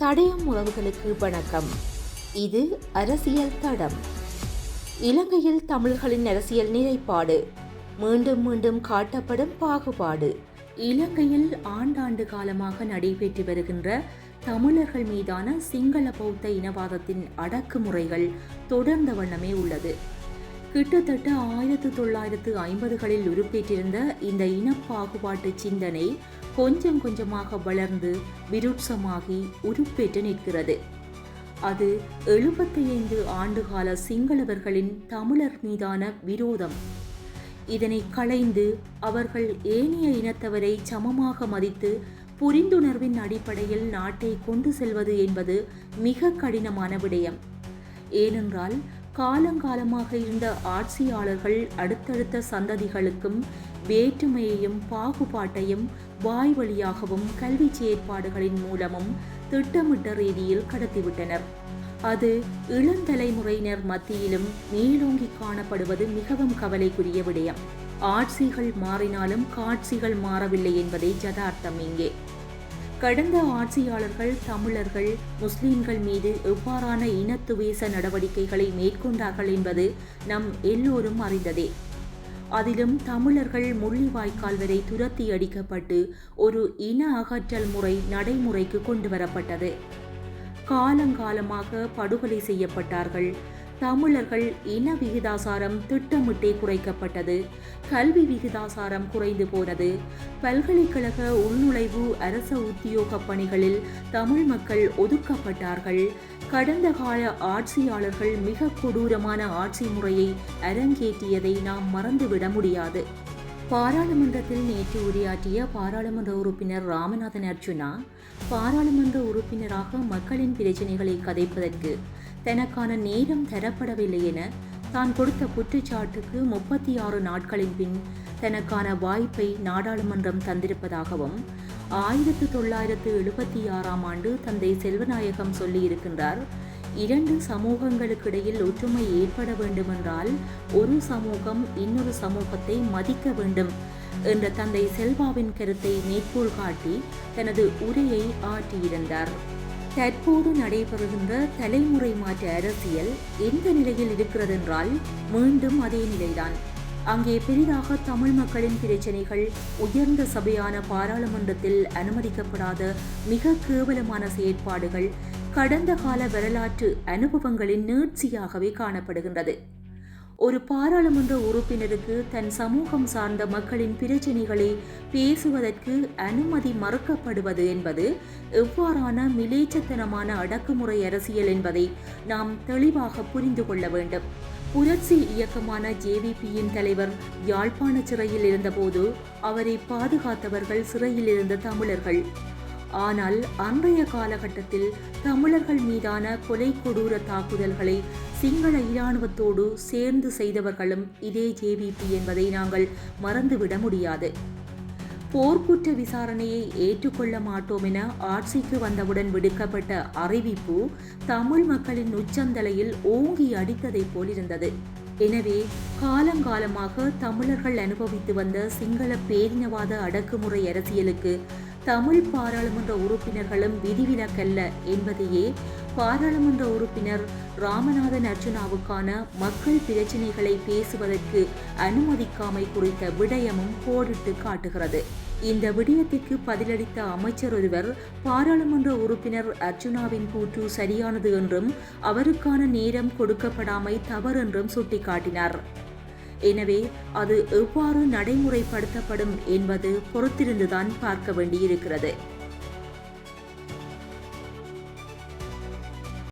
தடயம் உறவுகளுக்கு வணக்கம். இது அரசியல் தடம். இலங்கையில் தமிழர்களின் அரசியல் நிலைப்பாடு. மீண்டும் மீண்டும் காட்டப்படும் பாகுபாடு. இலங்கையில் ஆண்டாண்டு காலமாக நடைபெற்று வருகின்ற தமிழர்கள் மீதான சிங்கள பௌத்த இனவாதத்தின் அடக்குமுறைகள் தொடர்ந்த வண்ணமே உள்ளது. கிட்டத்தட்ட ஆயிரத்து தொள்ளாயிரத்து ஐம்பதுகளில் உருப்பெற்றிருந்த இந்த இனப்பாகுபாட்டு சிந்தனை கொஞ்சம் கொஞ்சமாக வளர்ந்து விருட்சமாகி உருப்பெற்று நிற்கிறது. அது எழுபத்தி ஐந்து ஆண்டுகால சிங்களவர்களின் தமிழர் மீதான விரோதம். இதனை களைந்து அவர்கள் ஏனைய இனத்தவரை சமமாக மதித்து புரிந்துணர்வின் அடிப்படையில் நாட்டை கொண்டு செல்வது என்பது மிக கடினமான விடயம். ஏனென்றால் காலங்காலமாக இருந்த ஆட்சியாளர்கள் அடுத்தடுத்த சந்ததிகளுக்கும் வேற்றுமையையும் பாகுபாட்டையும் வாய் வழியாகவும் கல்வி செயற்பாடுகளின் மூலமும் திட்டமிட்ட ரீதியில் கடத்திவிட்டனர். அது இளந்தலைமுறையினர் மத்தியிலும் மேலோங்கி காணப்படுவது மிகவும் கவலைக்குரிய விடயம். ஆட்சிகள் மாறினாலும் காட்சிகள் மாறவில்லை என்பதே ஜதார்த்தம் இங்கே. கடந்த ஆட்சியாளர்கள் தமிழர்கள் முஸ்லிம்கள் மீது எவ்வாறான இனத்துவேச நடவடிக்கைகளை மேற்கொண்டார்கள் என்பது நம் எல்லோரும் அறிந்ததே. அதிலும் தமிழர்கள் முள்ளிவாய்க்கால் வரை துரத்தி அடிக்கப்பட்டு ஒரு இன அகற்றல் முறை நடைமுறைக்கு கொண்டு வரப்பட்டது. காலங்காலமாக படுகொலை செய்யப்பட்டார்கள். தமிழர்கள் இன விகிதாசாரம் திட்டமிட்டே குறைக்கப்பட்டது. கல்வி விகிதாசாரம் குறைந்து போனது. பல்கலைக்கழக உள்நுழைவு அரச உத்தியோக பணிகளில் தமிழ் மக்கள் ஒதுக்கப்பட்டார்கள். கடந்த கால ஆட்சியாளர்கள் மிக கொடூரமான ஆட்சி முறையை அரங்கேற்றியதை நாம் மறந்துவிட முடியாது. பாராளுமன்றத்தில் நேற்று உரையாற்றிய பாராளுமன்ற உறுப்பினர் ராமநாதன் அர்ஜுனா பாராளுமன்ற உறுப்பினராக மக்களின் பிரச்சனைகளை கதைப்பதற்கு தனக்கான நேரம் தரப்படவில்லை என தான் கொடுத்த குற்றச்சாட்டுக்கு முப்பத்தி ஆறு நாட்களின் பின் தனக்கான வாய்ப்பை நாடாளுமன்றம் தந்திருப்பதாகவும் ஆயிரத்து தொள்ளாயிரத்து எழுபத்தி ஆறாம் ஆண்டு தந்தை செல்வநாயகம் சொல்லியிருக்கின்றார் இரண்டு சமூகங்களுக்கிடையில் ஒற்றுமை ஏற்பட வேண்டுமென்றால் ஒரு சமூகம் இன்னொரு சமூகத்தை மதிக்க வேண்டும் என்ற தந்தை செல்வாவின் கருத்தை மேற்கோள் காட்டி தனது உரையை ஆற்றியிருந்தார் தற்போது நடைபெறுகின்ற தலைமுறை மாற்ற அரசியல் எந்த நிலையில் இருக்கிறதென்றால் மீண்டும் அதே நிலைதான். அங்கே பெரிதாக தமிழ் மக்களின் பிரச்சனைகள் உயர்ந்த சபையான பாராளுமன்றத்தில் அனுமதிக்கப்படாத மிக கேவலமான செயற்பாடுகள் கடந்த கால வரலாற்று அனுபவங்களின் நீட்சியாகவே காணப்படுகின்றது. ஒரு பாராளுமன்ற உறுப்பினருக்கு தன் சமூகம் சார்ந்த மக்களின் பிரச்சினைகளை பேசுவதற்கு அனுமதி மறுக்கப்படுவது என்பது எவ்வாறான மிலேச்சத்தனமான அடக்குமுறை அரசியல் என்பதை நாம் தெளிவாக புரிந்து கொள்ள வேண்டும். புரட்சி இயக்கமான ஜேவிபியின் தலைவர் யாழ்ப்பாண சிறையில் இருந்தபோது அவரை பாதுகாத்தவர்கள் சிறையில் இருந்த தமிழர்கள். ஆனால் அன்றைய காலகட்டத்தில் தமிழர்கள் மீதான கொலை கொடூர தாக்குதல்களை சிங்கள இராணுவத்தோடு சேர்ந்து செய்தவர்களும் இதே ஜேவிபி என்பதை நாங்கள் மறந்துவிட முடியாது. போர்க்குற்ற விசாரணையை ஏற்றுக்கொள்ள மாட்டோம் என ஆட்சிக்கு வந்தவுடன் விடுக்கப்பட்ட அறிவிப்பு தமிழ் மக்களின் உச்சந்தலையில் ஓங்கி அடித்ததைப் போலிருந்தது. எனவே காலங்காலமாக தமிழர்கள் அனுபவித்து வந்த சிங்கள பேரினவாத அடக்குமுறை அரசியலுக்கு தமிழ் பாராளுமன்ற உறுப்பினர்களும் விதிவிலக்கல்ல என்பதையே பாராளுமன்ற உறுப்பினர் ராமநாதன் அர்ஜுனாவுக்கான மக்கள் பிரச்சினைகளை பேசுவதற்கு அனுமதிக்காமை குறித்த விடயமும் கோடிட்டு காட்டுகிறது. இந்த விடயத்திற்கு பதிலளித்த அமைச்சர் ஒருவர் பாராளுமன்ற உறுப்பினர் அர்ஜுனாவின் கூற்று சரியானது என்றும் அவருக்கான நேரம் கொடுக்கப்படாமை தவறென்றும் சுட்டிக்காட்டினார். எனவே அது எவ்வாறு நடைமுறைப்படுத்தப்படும் என்பது பொறுத்திருந்துதான் பார்க்க வேண்டியிருக்கிறது.